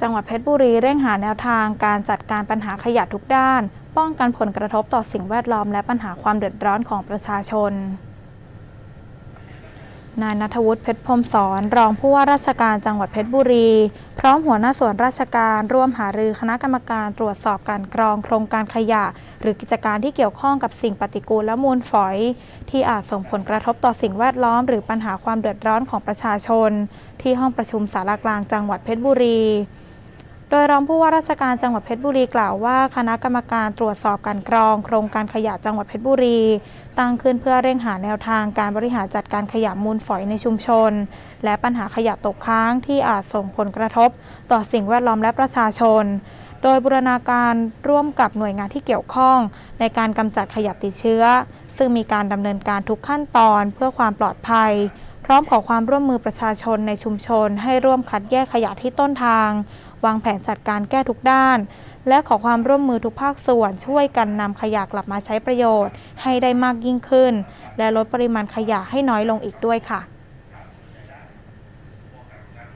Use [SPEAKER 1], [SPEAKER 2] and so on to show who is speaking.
[SPEAKER 1] จังหวัดเพชรบุรีเร่งหาแนวทางการจัดการปัญหาขยะทุกด้าน ป้องกันผลกระทบต่อสิ่งแวดล้อมและปัญหาความเดือดร้อนของประชาชน นายนัทวุฒิเพชรพรมสอนรองผู้ว่าราชการจังหวัดเพชรบุรี พร้อมหัวหน้าส่วนราชการร่วมหารือคณะกรรมการตรวจสอบการกรองโครงการขยะ หรือกิจการที่เกี่ยวข้องกับสิ่งปฏิกูลและมูลฝอย ที่อาจส่งผลกระทบต่อสิ่งแวดล้อม หรือปัญหาความเดือดร้อนของประชาชน ที่ห้องประชุมสารกลางจังหวัดเพชรบุรี โดยรองผู้ว่าราชการจังหวัดเพชรบุรีกล่าวว่า คณะกรรมการตรวจสอบการกรอง โครงการขยะจังหวัดเพชรบุรี ตั้งขึ้นเพื่อเร่งหาแนวทางการบริหารจัดการขยะมูลฝอยในชุมชน และปัญหาขยะตกค้างที่อาจส่งผลกระทบ ต่อสิ่งแวดล้อมและประชาชน โดยบูรณาการร่วมกับหน่วยงานที่เกี่ยวข้อง ในการกำจัดขยะติดเชื้อ ซึ่งมีการดำเนินการทุกขั้นตอนเพื่อความปลอดภัย พร้อมขอความร่วมมือประชาชนในชุมชน ให้ร่วมคัดแยกขยะที่ต้นทาง วางแผนจัดการแก้ทุกด้าน และขอความร่วมมือทุกภาคส่วนช่วยกันนำขยะกลับมาใช้ประโยชน์ ให้ได้มากยิ่งขึ้น และลดปริมาณขยะให้น้อยลงอีกด้วยค่ะ